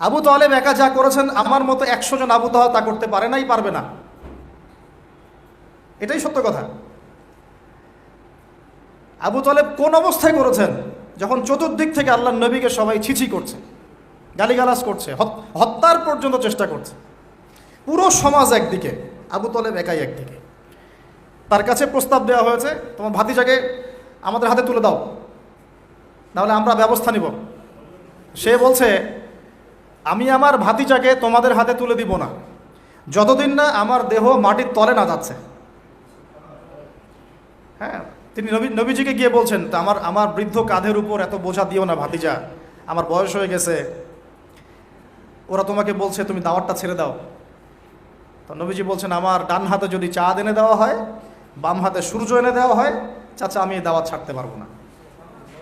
আবু তালেব একা যা করেছেন, আমার মতো একশো জন আবু তাহা তা করতে পারে নাই, পারবে না। এটাই সত্য কথা। আবু তালেব কোন অবস্থায় করেছেন? যখন চতুর্দিক থেকে আল্লাহ নবীকে সবাই ছিছি করছে, গালিগালাজ করছে, হত- হত্যার পর্যন্ত চেষ্টা করছে। পুরো সমাজ একদিকে, আবু তালেব একাই একদিকে। তার কাছে প্রস্তাব দেওয়া হয়েছে, তোমার ভাতিজাকে আমাদের হাতে তুলে দাও তাহলে আমরা ব্যবস্থা নিব। সে বলছে আমি আমার ভাতিজাকে তোমাদের হাতে তুলে দিব না। যতদিন না আমার দেহ মাটির তলে না যাচ্ছে। হ্যাঁ তিনি নবী, নবীজিকে গিয়ে বলছেন, তা আমার আমার বৃদ্ধ কাঁধের উপর এত বোঝা দিও না ভাতিজা, আমার বয়স হয়ে গেছে। ওরা তোমাকে বলছে, তুমি দাওয়াতটা ছেড়ে দাও। তো নবীজি বলছেন, আমার ডান হাতে যদি চাঁদ এনে দেওয়া হয়, বাম হাতে সূর্য এনে দেওয়া হয়, চাচা, আমি এই দাওয়াত ছাড়তে পারব না।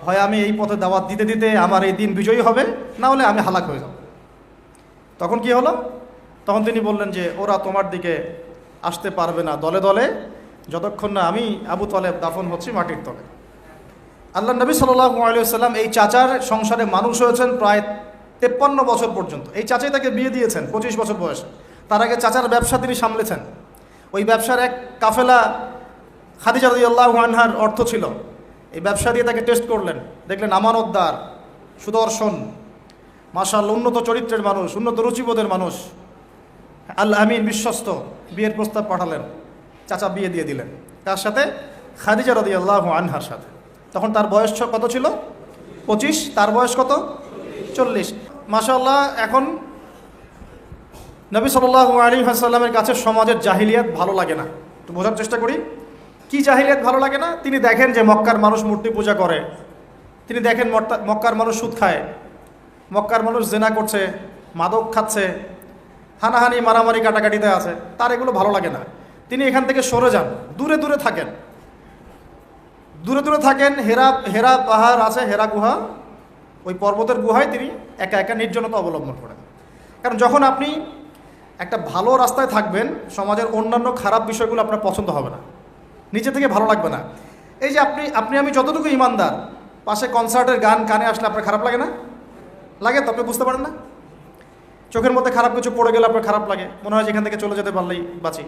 হয় আমি এই পথে দাওয়াত দিতে দিতে আমার এই দিন বিজয়ী হবে, না হলে আমি হালাক হয়ে যাব। তখন কি হলো? তখন তিনি বললেন যে, ওরা তোমার দিকে আসতে পারবে না। দলে দলে যতক্ষণ না আমি আবু তলেব দাফন হচ্ছি মাটির তলে। আল্লাহ নবী সাল্লাম এই চাচার সংসারে মানুষ হয়েছেন প্রায় তেপ্পান্ন বছর পর্যন্ত। এই চাচাই তাকে বিয়ে দিয়েছেন, পঁচিশ বছর বয়সে। তার আগে চাচার ব্যবসা তিনি সামলেছেন। ওই ব্যবসার এক কাফেলা খাদিজা আল্লাহ আনহার অর্থ ছিল, এই ব্যবসা দিয়ে তাকে টেস্ট করলেন। দেখলেন আমানতদার, সুদর্শন মাসাল উন্নত চরিত্রের মানুষ, উন্নত রুচিবোধের মানুষ। আল্লাহ আমিন বিশ্বস্ত, বিয়ের প্রস্তাব পাঠালেন, চাচা বিয়ে দিয়ে দিলেন। তার সাথে খাদিজা রদি আল্লাহ আনহার সাথে। তখন তার বয়স কত ছিল? পঁচিশ। তার বয়স কত? চল্লিশ। মাশাল্লাহ এখন নবী সাল্লাহ আলী হাসাল্লামের কাছে সমাজের জাহিলিয়াত ভালো লাগে না। একটু বোঝার চেষ্টা করি। কি জাহিলিয়াত ভালো লাগে না? তিনি দেখেন যে মক্কার মানুষ মূর্তি পূজা করে। তিনি দেখেন মক্কার মানুষ সুদ খায়। মক্কার মানুষ জেনা করছে, মাদক খাচ্ছে, হানাহানি, মারামারি কাটাকাটিতে আছে, তার এগুলো ভালো লাগে না। তিনি এখান থেকে সরে যান, দূরে দূরে থাকেন। দূরে দূরে থাকেন, হেরা হেরা পাহাড় আছে, হেরা গুহা, ওই পর্বতের গুহায় তিনি একা একা নির্জনতা অবলম্বন করেন। কারণ যখন আপনি একটা ভালো রাস্তায় থাকবেন, সমাজের অন্যান্য খারাপ বিষয়গুলো আপনার পছন্দ হবে না। নিচে থেকে ভালো লাগবে না। এই যে আপনি আপনি আমি যতটুকু ইমানদার, পাশে কনসার্টের গান কানে আসলে আপনার খারাপ লাগে না? লাগে তো, আপনি বুঝতে পারেন না? চোখের মধ্যে খারাপ কিছু পড়ে গেলে আপনার খারাপ লাগে। মনে হয় যেখান থেকে চলে যেতে পারলেই বাঁচি।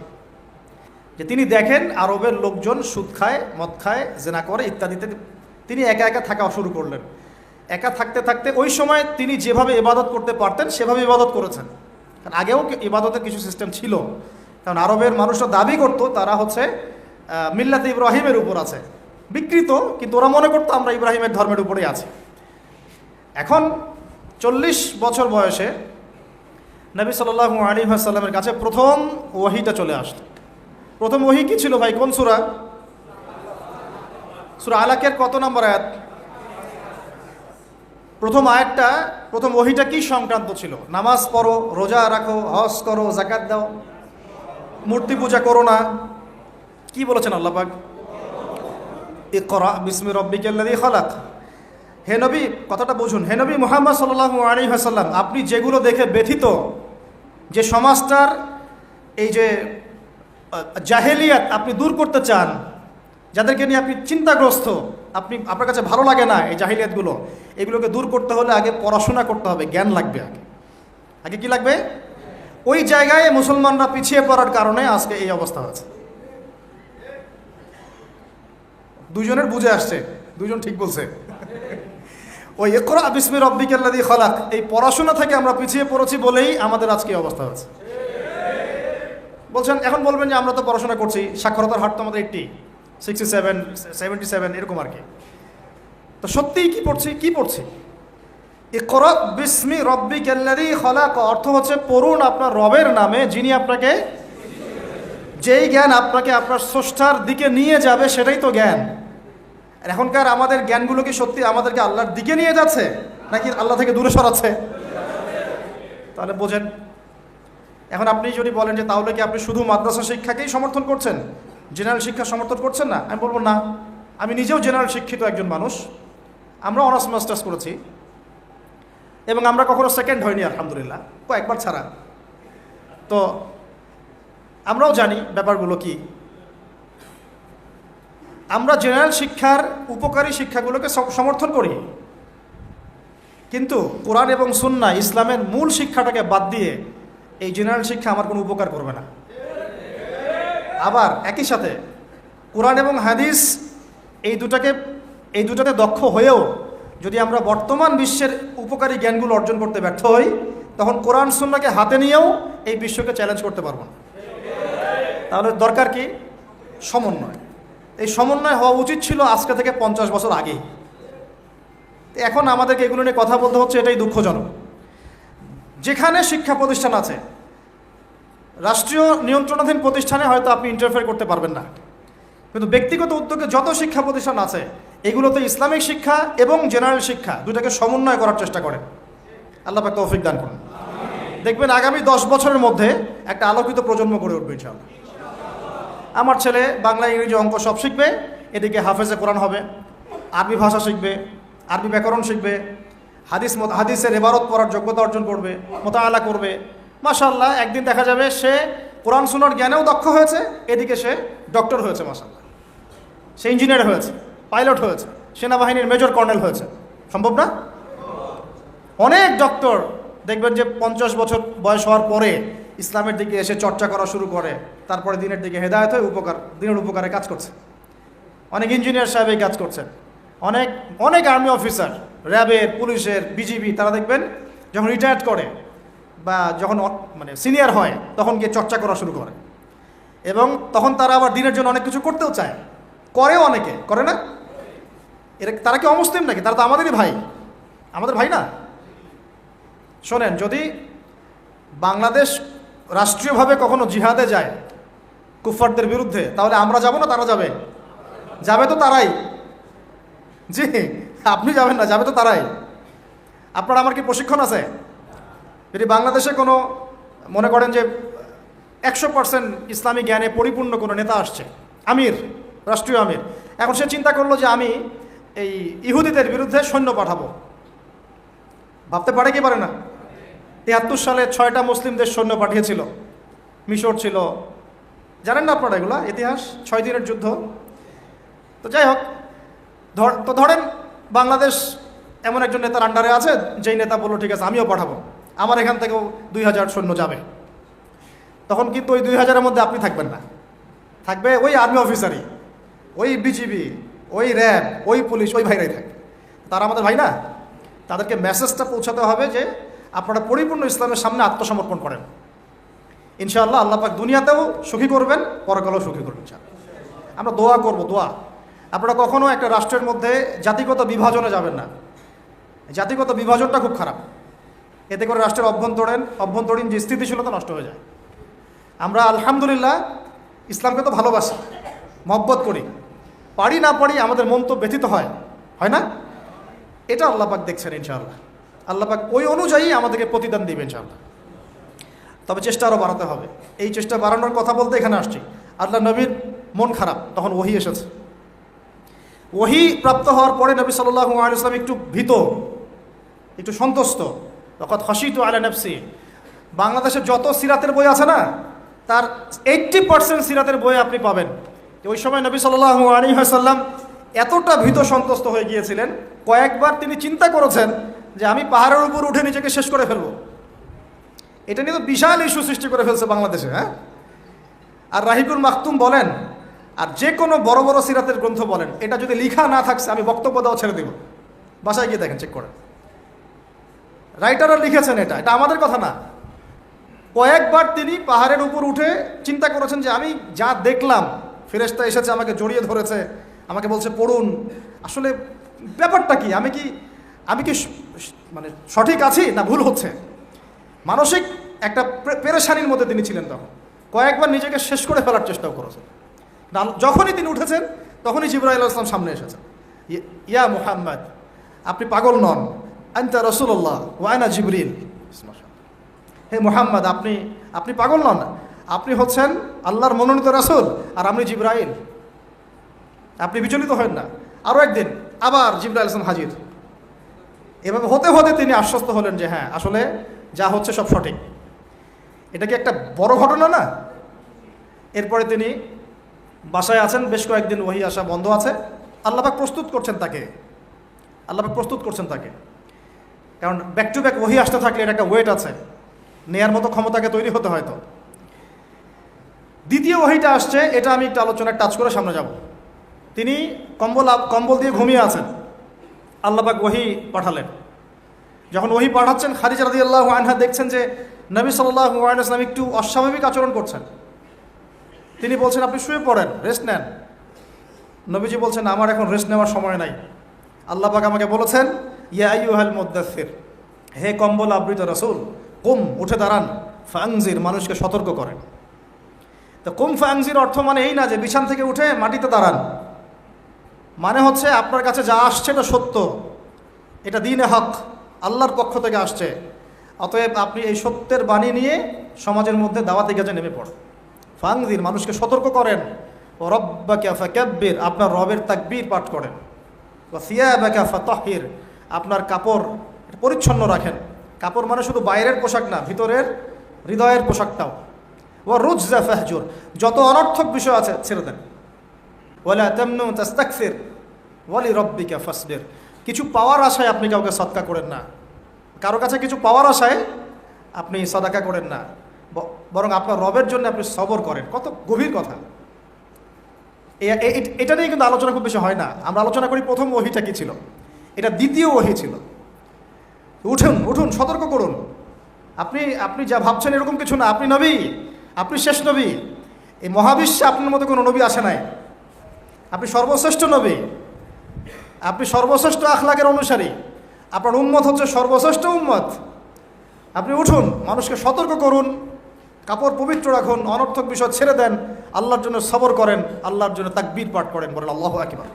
যে তিনি দেখেন আরবের লোকজন সুদ খায়, মদ খায়, জেনা করে ইত্যাদিতে। তিনি একা একা থাকা শুরু করলেন। একা থাকতে থাকতে ওই সময় তিনি যেভাবে ইবাদত করতে পারতেন, সেভাবে ইবাদত করেছেন। কারণ আগেও ইবাদতের কিছু সিস্টেম ছিল। কারণ আরবের মানুষরা দাবি করতো, তারা হচ্ছে মিল্লাতে ইব্রাহিমের উপর আছে। বিকৃত, কিন্তু ওরা মনে করতো আমরা ইব্রাহিমের ধর্মের উপরেই আছি। এখন চল্লিশ বছর বয়সে নবী সাল্লাল্লাহু আলী সাল্লামের কাছে প্রথম ওয়াহিটা চলে আসলো। প্রথম ওহি কি ছিল ভাই? কোন সুরা? সুরা আলাকের কত নম্বর আয়াত? প্রথম আয়াতটা, প্রথম ওহিটা কি সংক্রান্ত ছিল? নামাজ পড়ো, রোজা রাখো, হজ করো জাকাত দাও, মূর্তি পূজা করো না। কি বলেছেন আল্লাহ পাক? ইকরা বিসমি খালাক। হে নবী, কথাটা বুঝুন। হে নবী মুহাম্মদ সাল্লাল্লাহু আলাইহি ওয়াসাল্লাম, আপনি যেগুলো দেখে ব্যথিত, যে সমাজটার এই যে জাহেলিয়াত আপনি দূর করতে চান, যাদেরকে নিয়ে আপনি চিন্তাগ্রস্ত, আপনি, আপনার কাছে ভালো লাগে না এই জাহিলিয়াতগুলো, এগুলোকে দূর করতে হলে আগে পড়াশোনা করতে হবে, জ্ঞান লাগবে আগে। আগে কি লাগবে? ওই জায়গায় মুসলমানরা পিছিয়ে পড়ার কারণে আজকে এই অবস্থা আছে দুজনের বুঝে আসছে দুজন ঠিক বলছে। ওই একরা বিসমি রব্বিকাল্লাদি খলাক। এই পড়াশোনা থেকে আমরা পিছিয়ে পড়েছি বলেই আমাদের আজকে অবস্থা হচ্ছে বলছেন, এখন বলবেন যে আমরা তো পড়াশোনা করছি, সাক্ষরতার হার তো আমাদের eighty sixty seven seventy seven এরকম আর কি। তো সত্যিই কি পড়ছি? কি পড়ছি? ইকরা বিসমি রব্বিকাল্লাদি খলাক, অর্থ হচ্ছে পড়ুন আপনার রবের নামে, যিনি আপনাকে যেই জ্ঞান আপনাকে আপনার স্রষ্টার দিকে নিয়ে যাবে, সেটাই তো জ্ঞান। এখনকার আমাদের জ্ঞানগুলো কি সত্যি আমাদেরকে আল্লাহর দিকে নিয়ে যাচ্ছে? নাকি আল্লাহ থেকে দূরে সরাচ্ছে? তাহলে বোঝেন, এখন আপনি যদি বলেন যে তাহলে কি আপনি শুধু মাদ্রাসা শিক্ষাকেই সমর্থন করছেন? জেনারেল শিক্ষা সমর্থন করছেন না? আমি বলব না। আমি নিজেও জেনারেল শিক্ষিত একজন মানুষ। আমরা অনার্স মাস্টার্স করেছি এবং আমরা কখনো সেকেন্ড হয়নি, আলহামদুলিল্লাহ। কয়েকবার ছাড়া। তো আমরাও জানি ব্যাপারগুলো কি। আমরা জেনারেল শিক্ষার উপকারী শিক্ষাগুলোকে সম- সমর্থন করি। কিন্তু কোরআন এবং সুন্না ইসলামের মূল শিক্ষাটাকে বাদ দিয়ে এই জেনারেল শিক্ষা আমার কোনো উপকার করবে না। আবার একই সাথে কোরআন এবং হাদিস এই দুটাকে, এই দুটাতে দক্ষ হয়েও যদি আমরা বর্তমান বিশ্বের উপকারী জ্ঞানগুলো অর্জন করতে ব্যর্থ হই, তখন কোরআন সুন্নাকে হাতে নিয়েও এই বিশ্বকে চ্যালেঞ্জ করতে পারব না। তাহলে দরকার কি? সমন্বয়। এই সমন্বয় হওয়া উচিত ছিল আজকে থেকে পঞ্চাশ বছর আগেই তো এখন আমাদেরকে এগুলো নিয়ে কথা বলতে হচ্ছে, এটাই দুঃখজনক। যেখানে শিক্ষা প্রতিষ্ঠান আছে, রাষ্ট্রীয় নিয়ন্ত্রণাধীন প্রতিষ্ঠানে হয়তো আপনি ইন্টারফেয়ার করতে পারবেন না। কিন্তু ব্যক্তিগত উদ্যোগে যত শিক্ষা প্রতিষ্ঠান আছে, এগুলোতে ইসলামিক শিক্ষা এবং জেনারেল শিক্ষা দুটাকে সমন্বয় করার চেষ্টা করেন। আল্লাহ পাক তৌফিক দান করুন। দেখবেন আগামী দশ বছরের মধ্যে একটা আলোকিত প্রজন্ম গড়ে উঠবে ইনশাআল্লাহ। আমার ছেলে বাংলা ইংরেজি অঙ্ক সব শিখবে, এদিকে হাফেজে কোরআন হবে, আরবি ভাষা শিখবে, আরবি ব্যাকরণ শিখবে, হাদিস হাদিসের এবারত পড়ার যোগ্যতা অর্জন করবে মোতালা করবে। মাশাল্লাহ একদিন দেখা যাবে সে কোরআন সুনার জ্ঞানেও দক্ষ হয়েছে, এদিকে সে ডক্টর হয়েছে মাশাল্লাহ সে ইঞ্জিনিয়ার হয়েছে, পাইলট হয়েছে, সেনাবাহিনীর মেজর কর্নেল হয়েছে। সম্ভব না? অনেক ডক্টর দেখবেন যে পঞ্চাশ বছর বয়স হওয়ার পরে ইসলামের দিকে এসে চর্চা করা শুরু করে, তারপরে দিনের দিকে হেদায়ত হয়ে উপকার, দিনের উপকারে কাজ করছে। অনেক ইঞ্জিনিয়ার সাহেব এই কাজ করছেন। অনেক অনেক আর্মি অফিসার র্যাবের পুলিশের বিজিবি তারা দেখবেন যখন রিটায়ার্ড করে বা যখন মানে সিনিয়র হয়, তখন গিয়ে চর্চা করা শুরু করে। এবং তখন তারা আবার দিনের জন্য অনেক কিছু করতেও চায়। করেও অনেকে, করে না? এরা তারা কি অমুসলিম নাকি? তারা তো আমাদেরই ভাই। আমাদের ভাই না? শোনেন, যদি বাংলাদেশ রাষ্ট্রীয়ভাবে কখনো জিহাদে যায় কুফারদের বিরুদ্ধে, তাহলে আমরা যাব না তারা যাবে? যাবে তো তারাই। জি, আপনি যাবেন না, যাবে তো তারাই। আপনার আমার কি প্রশিক্ষণ আছে? যদি বাংলাদেশে কোনো মনে করেন যে একশো পার্সেন্ট ইসলামী জ্ঞানে পরিপূর্ণ কোনো নেতা আসছে, আমির, রাষ্ট্রীয় আমির, এখন সে চিন্তা করল যে আমি এই ইহুদিদের বিরুদ্ধে সৈন্য পাঠাবো। ভাবতে পারে কি পারে না? তিয়াত্তর সালে ছয়টা মুসলিম দেশ সৈন্য পাঠিয়েছিল। মিশর ছিল। জানেন না আপনারা এগুলা? ইতিহাস? ছয় দিনের যুদ্ধ। তো যাই হোক, ধর তো ধরেন বাংলাদেশ এমন একজন নেতার আন্ডারে আছে, যেই নেতা বলল, ঠিক আছে, আমিও পাঠাবো। আমার এখান থেকেও দুই হাজার সৈন্য যাবে। তখন কিন্তু ওই দুই হাজারের মধ্যে আপনি থাকবেন না। থাকবে ওই আর্মি অফিসারই ওই বিজিবি ওই র্যাব, ওই পুলিশ, ওই ভাইরাই থাকবে। তারা আমাদের ভাই না? তাদেরকে মেসেজটা পৌঁছাতে হবে যে আপনারা পরিপূর্ণ ইসলামের সামনে আত্মসমর্পণ করেন। ইনশাআল্লাহ আল্লাহ পাক দুনিয়াতেও সুখী করবেন, পরকালেও সুখী করবেন আমরা দোয়া করব, দোয়া। আপনারা কখনো একটা রাষ্ট্রের মধ্যে জাতিগত বিভাজনে যাবেন না। জাতিগত বিভাজনটা খুব খারাপ। এতে করে রাষ্ট্রের অভ্যন্তরীণ অভ্যন্তরীণ যে স্থিতিশীলতা নষ্ট হয়ে যায়। আমরা আলহামদুলিল্লাহ ইসলামকে তো ভালোবাসি, মহব্বত করি। পারি না পারি আমাদের মন তো ব্যথিত হয় হয় না? এটা আল্লাপাক দেখছেন ইনশাআল্লাহ। আল্লাপাক ওই অনুযায়ী আমাদেরকে প্রতিদান দিবেন ইনশাআল্লাহ। তবে চেষ্টা আরও বাড়াতে হবে। এই চেষ্টা বাড়ানোর কথা বলতে এখানে আসছি। আল্লাহ নবীর মন খারাপ, তখন ওহি এসেছে। ওহি প্রাপ্ত হওয়ার পরে নবী সাল্লাহ আলিয়াল্লাম একটু ভীত, একটু সন্তুষ্ট। তখন হসিত আলা নফসি। বাংলাদেশের যত সিরাতের বই আছে না, তার এইট্টি পার্সেন্ট সিরাতের বই আপনি পাবেন। ওই সময় নবী সাল্লাহ আলী সাল্লাম এতটা ভীত সন্তুষ্ট হয়ে গিয়েছিলেন, কয়েকবার তিনি চিন্তা করেছেন যে আমি পাহাড়ের উপর উঠে নিজেকে শেষ করে ফেলব। এটা নিয়ে তো বিশাল ইস্যু সৃষ্টি করে ফেলছে বাংলাদেশে হ্যাঁ? আর রাহিকুল মাকতুম বলেন, আর যে কোনো বড় বড় সিরাতের গ্রন্থ বলেন, এটা যদি লিখা না থাকছে, আমি বক্তব্য দেওয়া ছেড়ে দেব। বাসায় গিয়ে দেখেন চেক করেন। রাইটাররা লিখেছেন এটা এটা আমাদের কথা না। কয়েকবার তিনি পাহাড়ের উপর উঠে চিন্তা করেছেন যে আমি যা দেখলাম, ফেরেশতা এসেছে, আমাকে জড়িয়ে ধরেছে, আমাকে বলছে, পড়ুন। আসলে ব্যাপারটা কি? আমি কি আমি কি মানে সঠিক আছি না ভুল হচ্ছে? মানসিক একটা পেরেশানির মধ্যে তিনি ছিলেন তখন। কয়েকবার নিজেকে শেষ করে ফেলার চেষ্টাও করেছেন। যখনই তিনি উঠেছেন, তখনই জিব্রাইল আসলাম সামনে এসেছেন। ইয়া মুহাম্মদ, আপনি পাগল নন। আন্তা রসুল্লাহ ওয়াইনা জিবরিল। হে মোহাম্মদ, আপনি আপনি পাগল নন। আপনি হচ্ছেন আল্লাহর মনোনীত রাসূল আর আমি জিব্রাইল। আপনি বিচলিত হন না। আরও একদিন আবার জিব্রাইল হাসান হাজির। এভাবে হতে হতে তিনি আশ্বস্ত হলেন যে হ্যাঁ আসলে যা হচ্ছে সব সঠিক। এটা কি একটা বড় ঘটনা না? এরপরে তিনি বাসায় আছেন, বেশ কয়েকদিন ওহি আসা বন্ধ আছে। আল্লাপাক প্রস্তুত করছেন তাকে। আল্লাপাক প্রস্তুত করছেন তাকে। কারণ ব্যাক টু ব্যাক ওহি আসতে থাকলে এটা একটা ওয়েট আছে। নেয়ার মতো ক্ষমতাকে তৈরি হতে হয়তো দ্বিতীয় ওহিটা আসছে, এটা আমি একটু আলোচনায় টাচ করে সামনে যাব। তিনি কম্বল কম্বল দিয়ে ঘুমিয়ে আছেন। আল্লাহবাক ওহি পাঠালেন। যখন ওহি পাঠাচ্ছেন, খাদিজা রাদি আল্লাহ আনহা দেখছেন যে নবী সাল্লাহ আলাইসলাম একটু অস্বাভাবিক আচরণ করছেন। তিনি বলছেন, আপনি শুয়ে পড়েন রেস্ট নেন। নবীজি বলছেন, আমার এখন রেস্ট নেওয়ার সময় নাই। আল্লাহ পাক আমাকে বলেছেন, ইয়া আইয়ুহাল মুদ্দাসির হে কম্বল আবৃত রসুল, কুম, উঠে দাঁড়ান ফাংজির মানুষকে সতর্ক করেন। তো কুম ফাংজির অর্থ মানে এই না যে বিছান থেকে উঠে মাটিতে দাঁড়ান। মানে হচ্ছে আপনার কাছে যা আসছে এটা সত্য। এটা দিনে হক, আল্লাহর পক্ষ থেকে আসছে। অতএব আপনি এই সত্যের বাণী নিয়ে সমাজের মধ্যে দাওয়াতে গেছে নেমে পড়েন। ফাংজির, মানুষকে সতর্ক করেন। ও রব্বা ক্যাফা ক্যাব্বির আপনার রবের তাকবীর পাঠ করেন। ও সিয়াবা ক্যাফা তহির আপনার কাপড় পরিচ্ছন্ন রাখেন। কাপড় মানে শুধু বাইরের পোশাক না, ভিতরের হৃদয়ের পোশাকটাও। ও রুজ ফাহজুর, যত অনর্থক বিষয় আছে ছেড়ে দেন। ওলা তেমনু তাস্তাকফির ওয়ালি রব্বিকা ফাসবির। কিছু পাওয়ার আশায় আপনি কাউকে সৎকা করেন না। কারও কাছে কিছু পাওয়ার আশায় আপনি সদাকা করেন না। বরং আপনার রবের জন্য আপনি সবর করেন। কত গভীর কথা। এটা নিয়ে কিন্তু আলোচনা খুব বেশি হয় না। আমরা আলোচনা করি প্রথম ওহিটা কি ছিল? এটা দ্বিতীয় ওহি ছিল। উঠুন উঠুন, সতর্ক করুন। আপনি আপনি যা ভাবছেন এরকম কিছু না। আপনি নবী, আপনি শেষ নবী। এই মহাবিশ্বে আপনার মতো কোনো নবী আসে নাই। আপনি সর্বশ্রেষ্ঠ নবী। আপনি সর্বশ্রেষ্ঠ আখলাকের অনুসারী। আপনার উম্মত হচ্ছে সর্বশ্রেষ্ঠ উম্মত। আপনি উঠুন, মানুষকে সতর্ক করুন, কাপড় পবিত্র রাখুন, অনর্থক বিষয় ছেড়ে দেন, আল্লাহর জন্য সবর করেন, আল্লাহর জন্য তাকবীর পাঠ করেন বলেন আল্লাহ আকিবার।